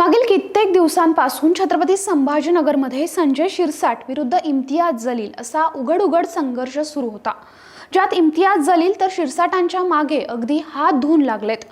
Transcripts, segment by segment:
मागील कित्येक दिवसांपासून छत्रपती संभाजीनगरमध्ये संजय शिरसाट विरुद्ध इम्तियाज जलील असा उघड उघड संघर्ष सुरू होता. ज्यात इम्तियाज जलील तर शिरसाटांच्या मागे अगदी हात धुवून लागलेत.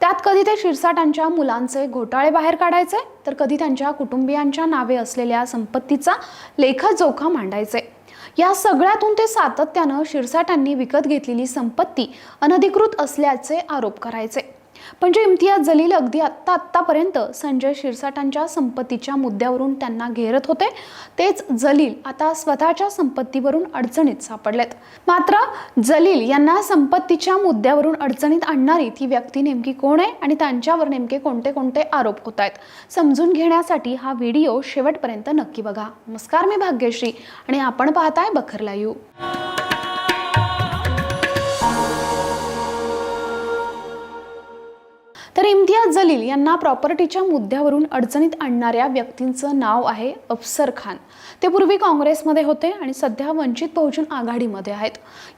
त्यात कधी ते शिरसाटांच्या मुलांचे घोटाळे बाहेर काढायचे तर कधी त्यांच्या कुटुंबियांच्या नावे असलेल्या संपत्तीचा लेखाजोखा मांडायचे. या सगळ्यातून ते सातत्यानं शिरसाटांनी विकत घेतलेली संपत्ती अनधिकृत असल्याचे आरोप करायचे. पण जे इम्तियाज जलील अगदी आत्ता आत्तापर्यंत संजय शिरसाटांच्या संपत्तीच्या मुद्द्यावरून त्यांना घेरत होते. तेच जलील आता स्वतःच्या संपत्तीवरून अडचणीत सापडलेत. मात्र जलील यांना संपत्तीच्या मुद्द्यावरून अडचणीत आणणारी ती व्यक्ती नेमकी कोण आहे आणि त्यांच्यावर नेमके कोणते कोणते आरोप होत आहेत? समजून घेण्यासाठी हा व्हिडिओ शेवटपर्यंत नक्की बघा. नमस्कार मी भाग्यश्री आणि आपण पाहताय बखरला यू तर इम्तियाज जलील यांना प्रॉपर्टीच्या मुद्द्यावरून अडचणीत आणणाऱ्या व्यक्तींचं नाव आहे अफसर खान. ते पूर्वी काँग्रेसमध्ये होते आणि सध्या वंचित बहुजन आघाडीमध्ये आहेत.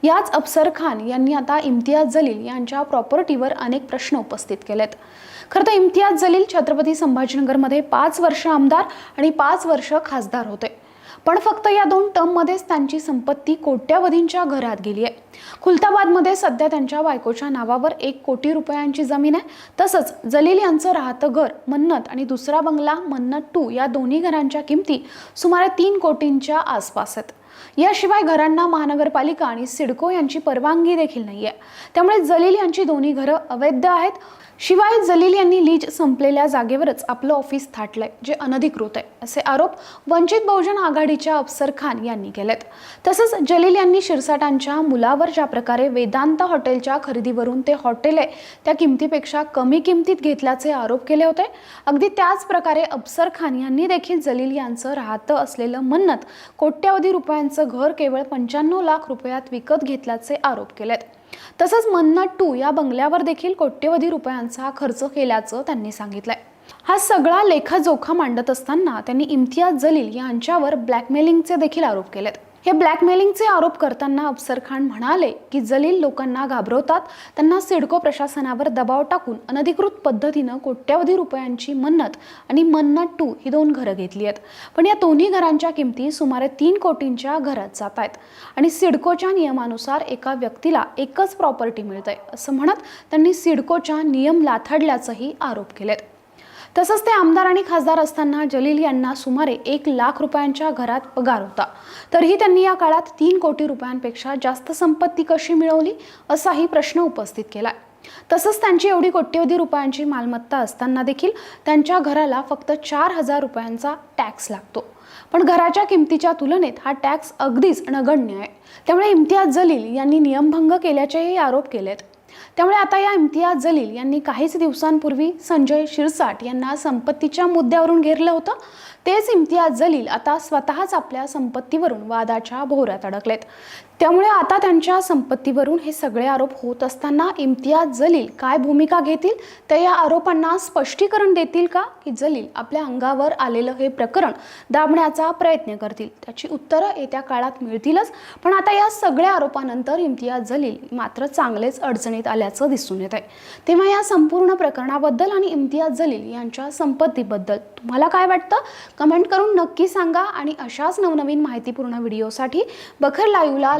याच अफसर खान यांनी आता इम्तियाज जलील यांच्या प्रॉपर्टीवर अनेक प्रश्न उपस्थित केलेत. खरं तर इम्तियाज जलील छत्रपती संभाजीनगरमध्ये पाच वर्ष आमदार आणि पाच वर्ष खासदार होते. पण फक्त या दोन टर्ममध्येच त्यांची संपत्ती कोट्यावधींच्या घरात गेली आहे. खुलताबादमध्ये सध्या त्यांच्या बायकोच्या नावावर एक कोटी रुपयांची जमीन आहे. तसंच जलील यांचं राहतं घर मन्नत आणि दुसरा बंगला मन्नत टू या दोन्ही घरांच्या किमती सुमारे तीन कोटींच्या आसपास आहेत. याशिवाय घरांना महानगरपालिका आणि सिडको यांची परवानगी देखील नाही आहे त्यामुळे जलील यांची दोन्ही घरं अवैध आहेत. शिवाय जलील यांनी लीज संपलेल्या जागेवरच आपलं ऑफिस थाटलंय जे अनधिकृत आहे असे आरोप वंचित बहुजन आघाडीच्या अफसर खान यांनी केलेत. तसंच जलील यांनी शिरसाटांच्या मुलावर ज्या प्रकारे वेदांत हॉटेलच्या खरेदीवरून ते हॉटेल आहे त्या किमतीपेक्षा कमी किमतीत घेतल्याचे आरोप केले होते. अगदी त्याच प्रकारे अफसर खान यांनी देखील जलील यांचं राहतं असलेलं मन्नत कोट्यावधी रुपयांचं घर केवळ पंच्याण्णव लाख रुपयात विकत घेतल्याचे आरोप केलेत. तसंच मन्ना टू या बंगल्यावर देखील कोट्यवधी रुपयांचा खर्च केल्याचं त्यांनी सांगितलंय. हा सगळा लेखाजोखा मांडत असताना त्यांनी इम्तियाज जलील यांच्यावर ब्लॅकमेलिंगचे देखील आरोप केलेत. हे ब्लॅकमेलिंगचे आरोप करताना अफसर खान म्हणाले की जलील लोकांना घाबरवतात. त्यांना सिडको प्रशासनावर दबाव टाकून अनधिकृत पद्धतीनं कोट्यावधी रुपयांची मन्नत आणि मन्नत टू ही दोन घरं घेतली आहेत. पण या दोन्ही घरांच्या किमती सुमारे तीन कोटींच्या घरात जात आहेत आणि सिडकोच्या नियमानुसार एका व्यक्तीला एकच प्रॉपर्टी मिळते असं म्हणत त्यांनी सिडकोच्या नियम लाथडल्याचंही आरोप केलेत. तसंच ते आमदार आणि खासदार असताना जलील यांना सुमारे एक लाख रुपयांच्या घरात पगार होता. तरीही त्यांनी या काळात तीन कोटी रुपयांपेक्षा जास्त संपत्ती कशी मिळवली असाही प्रश्न उपस्थित केला तसंच त्यांची एवढी कोट्यवधी रुपयांची मालमत्ता असताना देखील त्यांच्या घराला फक्त चार हजार रुपयांचा टॅक्स लागतो. पण घराच्या किमतीच्या तुलनेत हा टॅक्स अगदीच नगण्य आहे. त्यामुळे इम्तियाज जलील यांनी नियमभंग केल्याचेही आरोप केलेत. त्यामुळे आता या इम्तियाज जलील यांनी काहीच दिवसांपूर्वी संजय शिरसाट यांना संपत्तीच्या मुद्द्यावरून घेरलं होतं. तेच इम्तियाज जलील आता स्वतःच आपल्या संपत्तीवरून वादाच्या भोवऱ्यात अडकलेत. त्यामुळे आता त्यांच्या संपत्तीवरून हे सगळे आरोप होत असताना इम्तियाज जलील काय भूमिका घेतील? ते या आरोपांना स्पष्टीकरण देतील का? की जलील आपल्या अंगावर आलेलं हे प्रकरण दाबण्याचा प्रयत्न करतील? त्याची उत्तरं येत्या काळात मिळतीलच. पण आता या सगळ्या आरोपानंतर इम्तियाज जलील मात्र चांगलेच अडचणीत आल्याचं दिसून येत आहे तेव्हा या संपूर्ण प्रकरणाबद्दल आणि इम्तियाज जलील यांच्या संपत्तीबद्दल तुम्हाला काय वाटतं? कमेंट करून नक्की सांगा आणि अशाच नवनवीन माहितीपूर्ण व्हिडिओसाठी बखर लाईव्हला